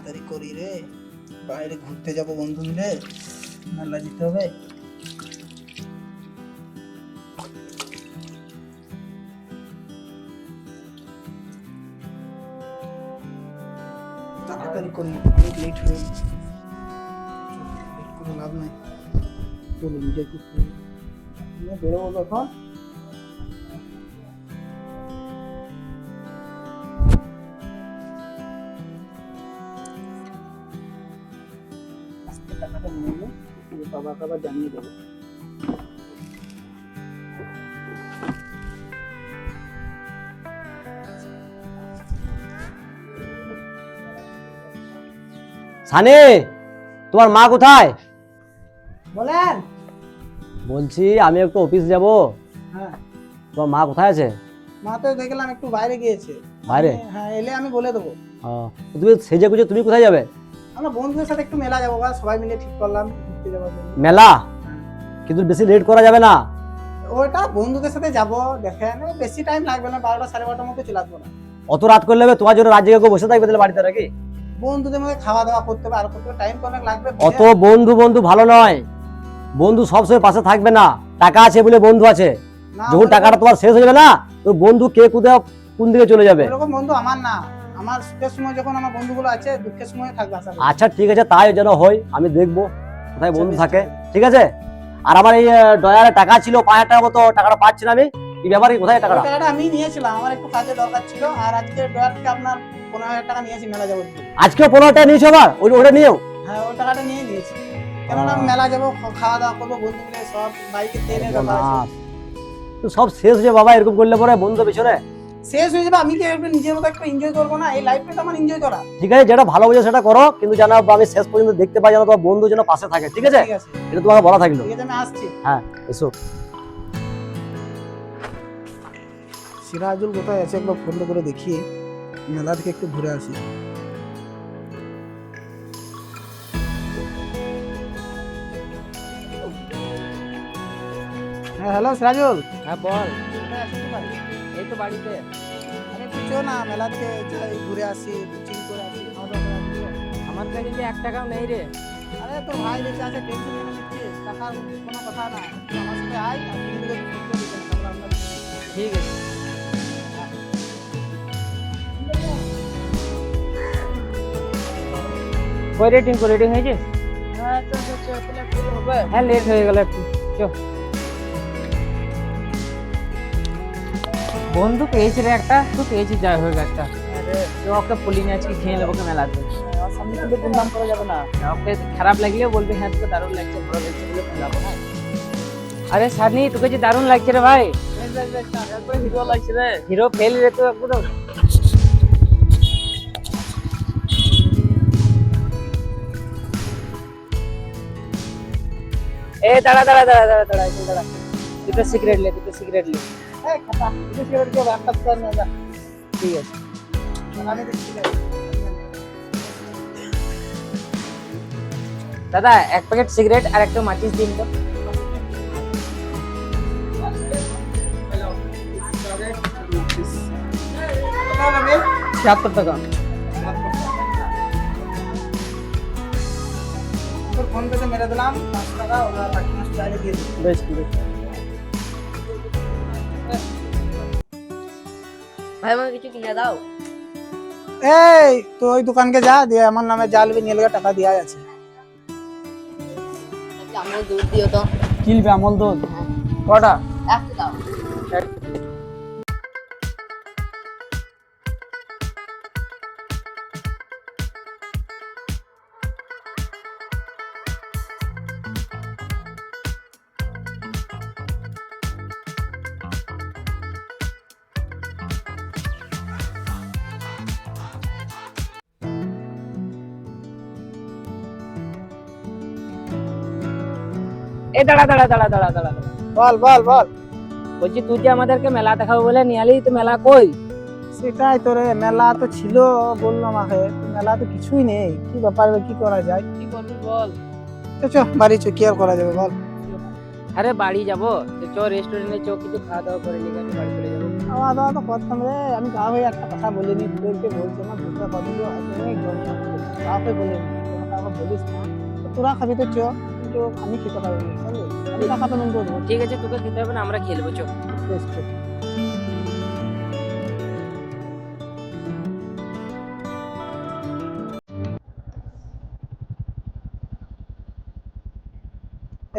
তাড়াতাড়ি করি রে। বাইরে ঘুরতে যাব বন্ধু মিলে। মেলা যেতে হবে। তাড়াতাড়ি করি লেট হয়ে লেট লাভ নাই। চলো বেরোবো তখন বাবাকে আবার জানিয়ে দেবো। সানি তোমার মা কোথায়? বলেন। বলছি আমি একটু অফিস যাব। হ্যাঁ। তোমার মা কোথায় আছে? মা তো দেখলাম একটু বাইরে গিয়েছে। বাইরে? হ্যাঁ এলে আমি বলে দেবো। তুমি সেজে গুজে তুমি কোথায় যাবে? আমরা বন্ধুদের সাথে একটু মেলা যাব বা সবাই মিলে ঠিক করলাম। মেলা? কিন্তু বেশি লেট করা যাবে না। ওটা বন্ধুদের সাথে যাব এই বেশি টাইম লাগবে না বারোটা সাড়ে বারোটার মধ্যে চলে আসব না। অত রাত করলে হবে তোমার জন্য রাত জেগে বসে থাকবে তাহলে বাড়িতে নাকি? বন্ধুদের মধ্যে খাওয়া দাওয়া করতে হবে আর করতে টাইম তো অনেক লাগবে। অত বন্ধু বন্ধু ভালো নয়। বন্ধু সবসময় পাশে থাকবে না। টাকা আছে বলে বন্ধু আছে। যখন টাকাটা তোমার শেষ হয়ে যাবে না তোর বন্ধু কে কোথায় কোন দিকে চলে যাবে? ওরকম বন্ধু আমার না। আমার সুখের সময় যখন আমার বন্ধুগুলো আছে দুঃখের সময় থাকবে আচ্ছা ঠিক আছে তাই যেন হয় আমি দেখব। কোথায় বন্ধু থাকে? ঠিক আছে। আর আমার এই ডয়ারে টাকা ছিল পাঁচ হাজার টাকা মতো টাকাটা পাচ্ছি না আমি। কি ব্যাপার কোথায় টাকাটা? টাকাটা আমি নিয়েছিলাম আমার একটু কাজে দরকার ছিল আর আজকে ডয়ার থেকে আপনার পনেরো হাজার টাকা নিয়েছি মেলা যাব। আজকেও পনেরো টাকা নিয়েছো আবার? ওই ওটা নিয়েও? হ্যাঁ ওই টাকাটা নিয়ে নিয়েছি। কেননা মেলা যাব খাওয়া দাওয়া করব বন্ধু মিলে সব বাইকে তেলের ব্যাপার সব শেষ হয়ে বাবা এরকম করলে পরে বন্ধু পিছনে? শেষ হয়ে যাবে আমি কি একটু নিজের মতো একটু এনজয় করব না? এই লাইফটা তো আমার এনজয় করা। ঠিক আছে যেটা ভালো বোঝো সেটা করো কিন্তু যেন আমি শেষ পর্যন্ত দেখতে পাই যেন তোমার বন্ধু যেন পাশে থাকে ঠিক আছে? এটা তোমাকে বলা থাকল। ঠিক আছে আমি আসছি। এসো। সিরাজুল কোথায় আছে একবার ফোন করে দেখি মেলা থেকে একটু ঘুরে আসি। হ্যাঁ হ্যালো সিরাজুল। হ্যাঁ বল। কোথায় আছিস? এই তো বাড়িতে আরে তুই চো না মেলা থেকে যাই ঘুরে আসি কোচিং করে আসি খাওয়া দাওয়া করে আসি আমার কাছে যে এক টাকাও নেই রে আরে তোর ভাই বেঁচে আছে টেনশন নিয়ে নিচ্ছিস টাকার কোনো কথা না তুই আমার সাথে আয় আর তুমি দিকে ঘুরতে দিবেন আমরা আমরা ঠিক আছে কই রেটিং কো রেটিং হয়েছে হ্যাঁ চল চল চল তাহলে একটু হবে হ্যাঁ লেট হয়ে গেল একটু চো বন্ধু পেয়েছি রে একটা তুই পেয়েছিস যাই হোক একটা। ওকে পুলি আজকে খেয়ে নেব ওকে মেলাতে। সামনে কিন্তু দুমদাম করা যাবে না। ওকে খারাপ লাগলেও বলবি হ্যাঁ তোকে দারুণ লাগছে ভালো লাগছে বলে খেলাবো হ্যাঁ? আরে সানি তোকে যে দারুণ লাগছে রে ভাই। হিরো লাগছে রে। হিরো ফেল রে তো একদম। এ দাঁড়া দাঁড়া দাঁড়া দাঁড়া দাঁড়া দাঁড়া। দুটো সিগারেট লে দুটো সিগারেট লে এই খাতা কিছু সিগারেট কেউ একটা তো নিয়ে যা ঠিক আছে আমি দেখছি রে। দাদা এক প্যাকেট সিগারেট আর একটা মাচিস দিন তো কত হলো bill? ছিয়াত্তর টাকা তোর ফোন পেতে মেরে দিলাম পাঁচশো টাকা ওরা বাকি মাস চাইলে দিয়ে দিবি বেশ ঠিক আছে ভাই আমাকে কিছু কিনে দাও। এই তো ওই দোকানকে যা দিয়ে আমার নামে যা নেবে নিয়ে টাকা দেওয়া আছে। আমল দুধ দিও তো। কিলবে আমল দুধ? কটা? একটা দাও। এ দাঁড়া দাঁড়া দাঁড়া দাঁড়া দাঁড়া। বল বল বল। বলছি তুই যে আমাদেরকে মেলা দেখাবো বলে নিয়ে আলি তো মেলা কই? সেটাই তো রে মেলা তো ছিল বলল আমাকে। মেলা তো কিছুই নেই। কি ব্যাপার কি করা যায়? কি করবি বল? চ বাড়ি চ কি আর করা যাবে বল। আরে বাড়ি যাব। তো চ রেস্টুরেন্টে চ কিছু খাওয়া দাওয়া করে নিয়ে বাড়ি চলে যাব। খাওয়া দাওয়া তো করতাম রে। আমি যা হয়ে একটা কথা বলিনি তোদেরকে বলছি আমার দুটো কথা অনেক জমি কাউকে বলিনি না। তোরা খাবি তো চ কিন্তু আমি খেতে পারব না আমি টাকা পেমেন্ট ঠিক আছে তোকে খেতে হবে না আমরা খেয়ে নেব চো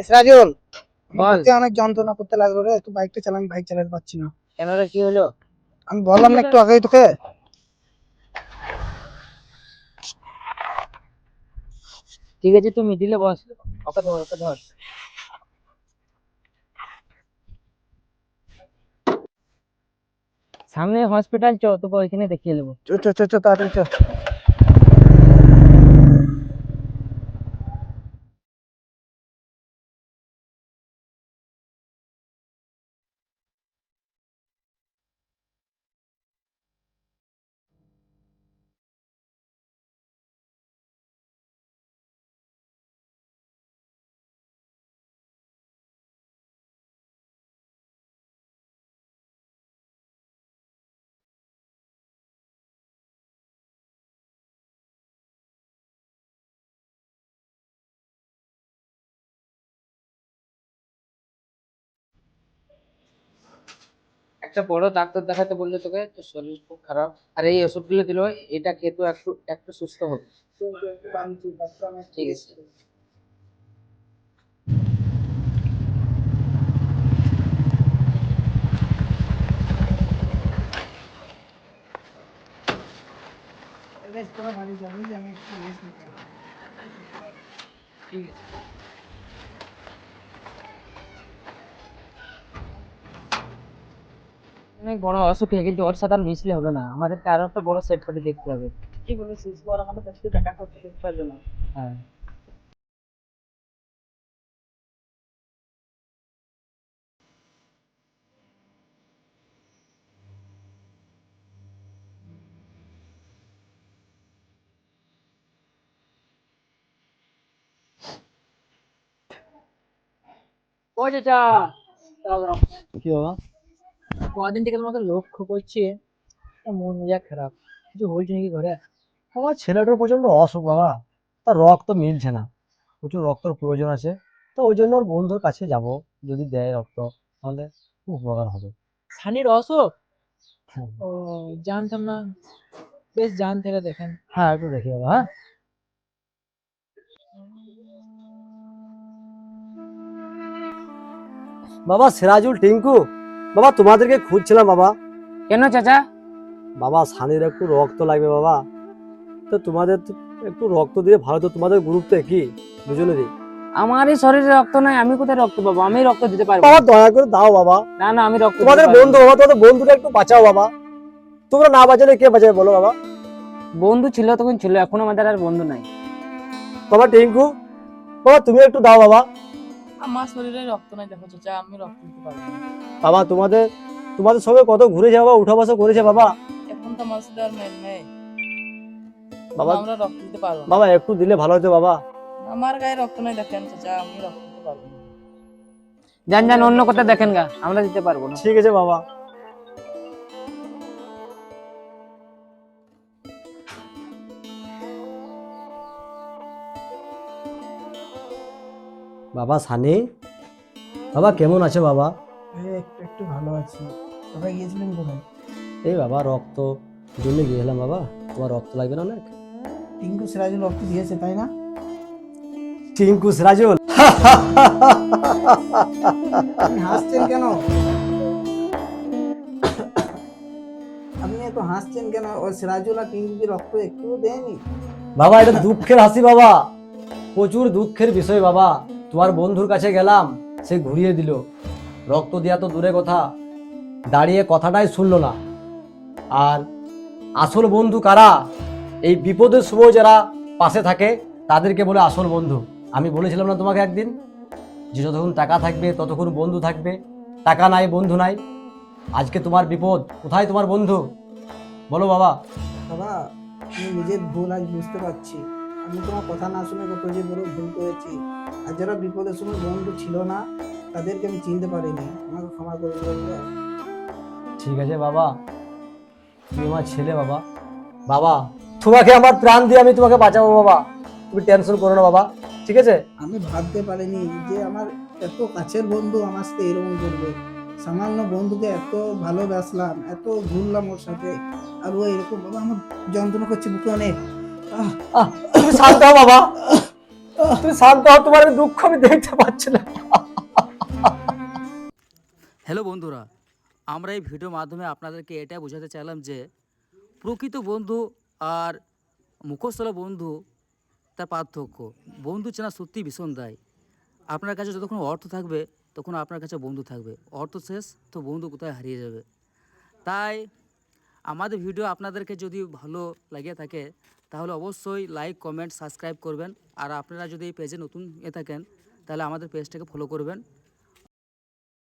সিরাজুল অনেক যন্ত্রণা করতে লাগল রে তুই বাইকটা চালা আমি বাইক চালাতে পারছি না। কেন রে কি হলো? আমি বললাম না একটু আগেই তোকে। ঠিক আছে তুই মিডিলে বস। ওকে ধর ওকে ধর সামনে হসপিটাল চো তোকে ওইখানে দেখিয়ে নেব চ চ চ চ তাড়াতাড়ি চ। একটা বড় ডাক্তার দেখাতে বললে তোকে তোর শরীর খুব খারাপ। আর এই ওষুধগুলো দিল এটা খেয়ে তো একটু একটু সুস্থ হবে। ঠিক আছে। ঠিক আছে। অনেক বড় অসুখ হয়ে কিন্তু ওর সাথে আর মিশলে হবে না। আমাদেরকে আরও একটা বড় সেট করে দেখতে হবে। কি বলেছিস? বড় আমাদের কাছে দেখা করতে পারবে না। হ্যাঁ। ও চাচা। কি বাবা? কদিন থেকে তোমাকে লক্ষ্য করছি মন মেজাজ খারাপ। কিছু হয়েছে নাকি ঘরে? আমার ছেলেটার প্রচণ্ড অসুখ বাবা। তার রক্ত মিলছে না। প্রচুর রক্তের প্রয়োজন আছে। তো ওই জন্য ওর বন্ধুর কাছে যাব। যদি দেয় রক্ত তাহলে উপকার হবে। সানির অসুখ? হ্যাঁ। ও জানতাম না। বেশ জান থেকে দেখেন। হ্যাঁ একটু দেখি বাবা হ্যাঁ। বাবা সিরাজুল টিঙ্কু? বাবা তোমাদেরকে খুঁজছিলাম বাবা। কেন চাচা? বাবা সানির একটু রক্ত লাগবে বাবা। তো তোমাদের তো একটু রক্ত দিয়ে ভালো তো তোমাদের গ্রুপটা কি দুজনেরই। আমারই শরীরে রক্ত নাই আমি কোথায় রক্ত পাবো? আমি রক্ত দিতে পারব। বাবা দয়া করে দাও বাবা। না না আমি রক্ত তোমাদের বন্ধু বাবা তোমাদের বন্ধুটা একটু বাঁচাও বাবা। তোমরা না বাঁচালে কে বাঁচাবে বলো বাবা। বন্ধু ছিল তখন ছিল এখন আমাদের আর বন্ধু নাই। বাবা টিঙ্কু বাবা তুমি একটু দাও বাবা। আমার শরীরে রক্ত নাই দেখো চাচা আমি রক্ত দিতে পারব না। বাবা তোমাদের তোমাদের সবে কত ঘুরেছে বাবা উঠা বসা করেছে বাবা? এখন তো আমার সাথে আর মেল নেই। বাবা আমরা রক্ত দিতে পারব না। বাবা একটু দিলে ভালো হতো বাবা। আমার গায়ে রক্ত নাই দেখেন চাচা আমি রক্ত দিতে পারব না। যান যান অন্য কোথাও দেখেন গা আমরা দিতে পারব না। ঠিক আছে বাবা। বাবা সানি? বাবা কেমন আছে বাবা? একটু একটু ভালো আছি। তোরা গিয়েছিলেন কোথায়? এই বাবা রক্ত জন্য গিয়েছিলাম বাবা। তোমার রক্ত লাগবে না অনেক? টিঙ্কু সিরাজুল রক্ত দিয়েছে তাই না? টিঙ্কু সিরাজুল? হাসছেন কেন? আপনি এত হাসছেন কেন? ওই সিরাজুল আর টিঙ্কু কি রক্ত একটুও দেয়নি? বাবা এটা দুঃখের হাসি বাবা। প্রচুর দুঃখের বিষয় বাবা। তোমার বন্ধুর কাছে গেলাম, সে ঘুরিয়ে দিল। রক্ত দেওয়া তো দূরে কথা, দাঁড়িয়ে কথাটাই শুনলো না। আর আসল বন্ধু কারা? এই বিপদের সময় যারা পাশে থাকে, তাদেরকে বলে আসল বন্ধু। আমি বলেছিলাম না তোমাকে একদিন, যে যতক্ষণ টাকা থাকবে, ততক্ষণ বন্ধু থাকবে। টাকা নাই, বন্ধু নাই। আজকে তোমার বিপদ, কোথায় তোমার বন্ধু? বলো বাবা। বাবা, আমি নিজের ভুল আজ বুঝতে পারছি। আমি তোমার কথা না শুনে কত যে বড় ভুল করেছি। আর যারা বিপদের সময় বন্ধু ছিল না তাদেরকে আমি চিনতে পারিনি। আমাকে ক্ষমা করে দেবেন ঠিক আছে বাবা। তুমি আমার ছেলে বাবা। বাবা তোমাকে আমার প্রাণ দিয়ে আমি তোমাকে বাঁচাবো বাবা। তুমি টেনশন করো না বাবা। ঠিক আছে? আমি ভাবতে পারিনি যে আমার এত কাছের বন্ধু আমার সাথে এরকম করবে। সামান্য বন্ধুকে এত ভালোবাসলাম এত ঘুরলাম ওর সাথে। আর ও এরকম বাবা আমার যন্ত্রণা করছে বুকে অনেক। তুমি শান্ত হও বাবা। তুমি শান্ত হও, তোমার দুঃখ আমি দেখতে পাচ্ছি না। হ্যালো বন্ধুরা, আমরা এই ভিডিওর মাধ্যমে আপনাদেরকে এটা বোঝাতে চাইলাম যে প্রকৃত বন্ধু আর মুখস্থলা বন্ধু, তার পার্থক্য। বন্ধু চেনা সত্যি ভীষণ দায়। আপনার কাছে যতক্ষণ অর্থ থাকবে, তখন আপনার কাছে বন্ধু থাকবে। অর্থ শেষ, তো বন্ধু কোথায় হারিয়ে যাবে? তাই আমাদের ভিডিও আপনাদেরকে যদি ভালো লাগে থাকে তাহলে অবশ্যই লাইক কমেন্ট সাবস্ক্রাইব করবেন। আর আপনারা যদি এই পেজে নতুন এ থাকেন, তাহলে আমাদের পেজটাকে ফলো করবেন।